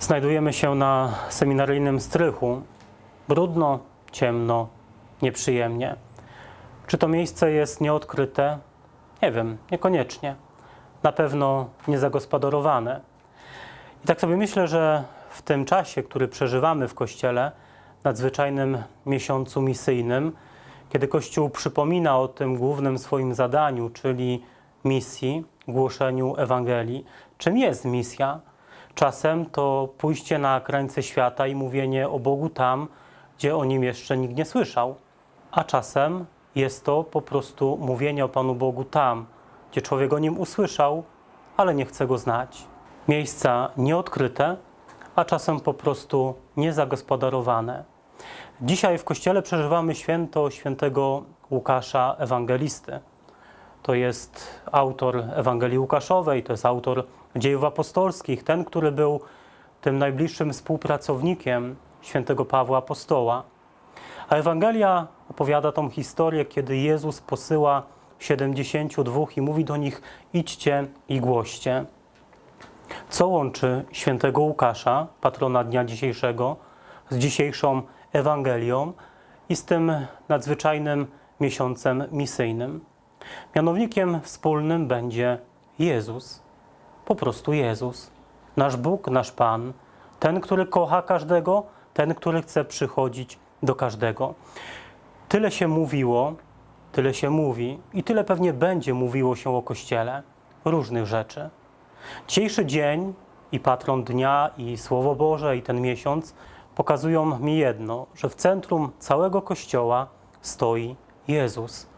Znajdujemy się na seminaryjnym strychu. Brudno, ciemno, nieprzyjemnie. Czy to miejsce jest nieodkryte? Nie wiem, niekoniecznie. Na pewno niezagospodarowane. I tak sobie myślę, że w tym czasie, który przeżywamy w Kościele, nadzwyczajnym miesiącu misyjnym, kiedy Kościół przypomina o tym głównym swoim zadaniu, czyli misji, głoszeniu Ewangelii. Czym jest misja? Czasem to pójście na krańce świata i mówienie o Bogu tam, gdzie o nim jeszcze nikt nie słyszał. A czasem jest to po prostu mówienie o Panu Bogu tam, gdzie człowiek o nim usłyszał, ale nie chce go znać. Miejsca nieodkryte, a czasem po prostu niezagospodarowane. Dzisiaj w Kościele przeżywamy święto świętego Łukasza Ewangelisty. To jest autor Ewangelii Łukaszowej, to jest autor dziejów apostolskich, ten, który był tym najbliższym współpracownikiem świętego Pawła Apostoła. A Ewangelia opowiada tą historię, kiedy Jezus posyła 72 i mówi do nich: idźcie i głoście. Co łączy świętego Łukasza, patrona dnia dzisiejszego, z dzisiejszą Ewangelią i z tym nadzwyczajnym miesiącem misyjnym? Mianownikiem wspólnym będzie Jezus, po prostu Jezus, nasz Bóg, nasz Pan, ten, który kocha każdego, ten, który chce przychodzić do każdego. Tyle się mówiło, tyle się mówi i tyle pewnie będzie mówiło się o Kościele, różnych rzeczy. Dzisiejszy dzień i patron dnia, i Słowo Boże, i ten miesiąc pokazują mi jedno, że w centrum całego Kościoła stoi Jezus.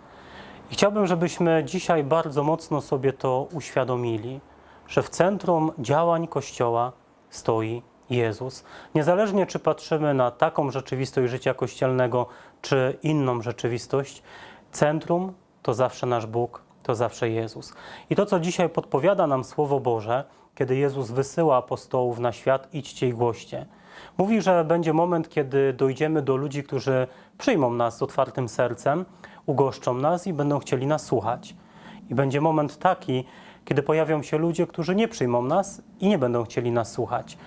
I chciałbym, żebyśmy dzisiaj bardzo mocno sobie to uświadomili, że w centrum działań Kościoła stoi Jezus. Niezależnie czy patrzymy na taką rzeczywistość życia kościelnego, czy inną rzeczywistość, centrum to zawsze nasz Bóg, to zawsze Jezus. I to, co dzisiaj podpowiada nam Słowo Boże, kiedy Jezus wysyła apostołów na świat, idźcie i głoście. Mówi, że będzie moment, kiedy dojdziemy do ludzi, którzy przyjmą nas z otwartym sercem, ugoszczą nas i będą chcieli nas słuchać. I będzie moment taki, kiedy pojawią się ludzie, którzy nie przyjmą nas i nie będą chcieli nas słuchać.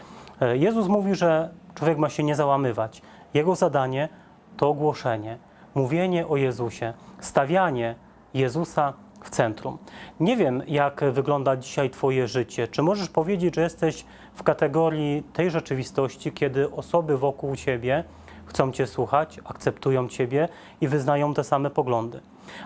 E, Jezus mówi, że człowiek ma się nie załamywać. Jego zadanie to głoszenie, mówienie o Jezusie, stawianie Jezusa w centrum. Nie wiem, jak wygląda dzisiaj Twoje życie. Czy możesz powiedzieć, że jesteś w kategorii tej rzeczywistości, kiedy osoby wokół Ciebie chcą Cię słuchać, akceptują Ciebie i wyznają te same poglądy?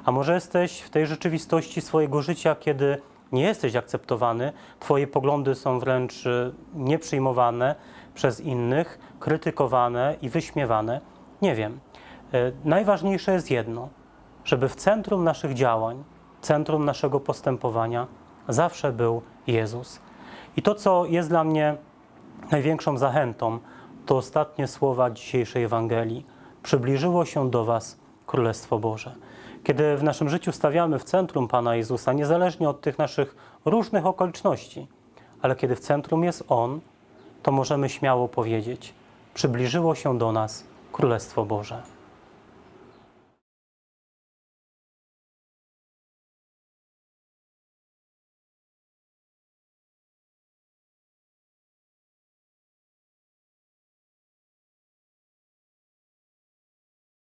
A może jesteś w tej rzeczywistości swojego życia, kiedy nie jesteś akceptowany, Twoje poglądy są wręcz y, nieprzyjmowane przez innych, krytykowane i wyśmiewane? Nie wiem. Y, Najważniejsze jest jedno, żeby w centrum naszych działań, centrum naszego postępowania zawsze był Jezus. I to, co jest dla mnie największą zachętą, to ostatnie słowa dzisiejszej Ewangelii. Przybliżyło się do Was Królestwo Boże. Kiedy w naszym życiu stawiamy w centrum Pana Jezusa, niezależnie od tych naszych różnych okoliczności, ale kiedy w centrum jest On, to możemy śmiało powiedzieć: Przybliżyło się do nas Królestwo Boże.